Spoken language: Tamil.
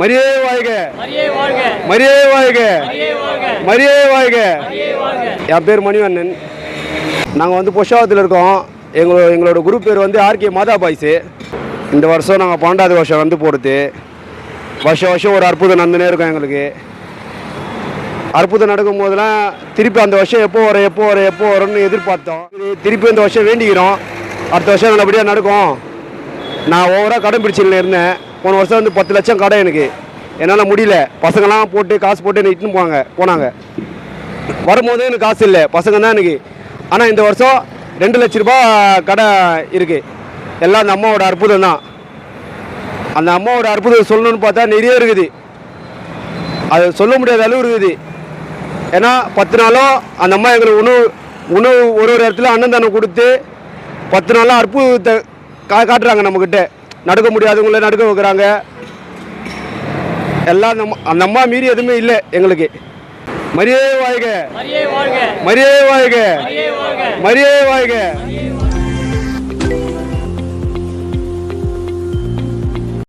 மரியே வாழ்க. மரியே வாழ்க. மரியே வாழ்க. என் பேர் மணிவண்ணன். நாங்கள் வந்து புஷாவத்தில் இருக்கோம். எங்களோட எங்களோட குரூப் பேர் வந்து ஆர்கே மாதா பாய்ஸு. இந்த வருஷம் நாங்கள் பன்னெண்டாவது வருஷம் வந்து போகிறது வருஷம் வருஷம் ஒரு அற்புதம் நடந்துனே இருக்கும் எங்களுக்கு. அற்புதம் நடக்கும் போதெல்லாம் திருப்பி அந்த வருஷம் எப்போ வரும் எப்போ வரும் எப்போ வரும்னு எதிர்பார்த்தோம். திருப்பி இந்த வருஷம் வேண்டிக்கிறோம். அடுத்த வருஷம் நல்லபடியாக நடக்கும். நான் ஓவராக கடன் பிடிச்சில இருந்தேன். போன வருஷம் வந்து பத்து லட்சம் கடை எனக்கு. என்னால் முடியல. பசங்களாம் போட்டு காசு போட்டு என்னை இட்டுன்னு போவாங்க போனாங்க. வரும்போது எனக்கு காசு இல்லை. பசங்க தான் எனக்கு. ஆனால் இந்த வருஷம் ரெண்டு லட்ச ரூபா கடை இருக்குது எல்லாம் அந்த அம்மாவோட அற்புதம் தான். அந்த அம்மாவோட அற்புதம் சொல்லணும்னு பார்த்தா நிறைய இருக்குது. அது சொல்ல முடியாத அளவு இருக்குது. ஏன்னா பத்து நாளும் அந்த அம்மா எங்களுக்கு உணவு உணவு ஒரு ஒரு இடத்துல அன்னதானம் கொடுத்து பத்து நாளாக அற்புதத்தை கா காட்டுறாங்க நம்மக்கிட்ட நடக்க முடியாதவங்கள நடக்க வைக்கிறாங்க. எல்லாம் அந்த அம்மா- அந்த அம்மா மீறி எதுவுமே இல்லை எங்களுக்கு. மரியே வாழ்க. மரியே வாழ்க. மரியே வாழ்க.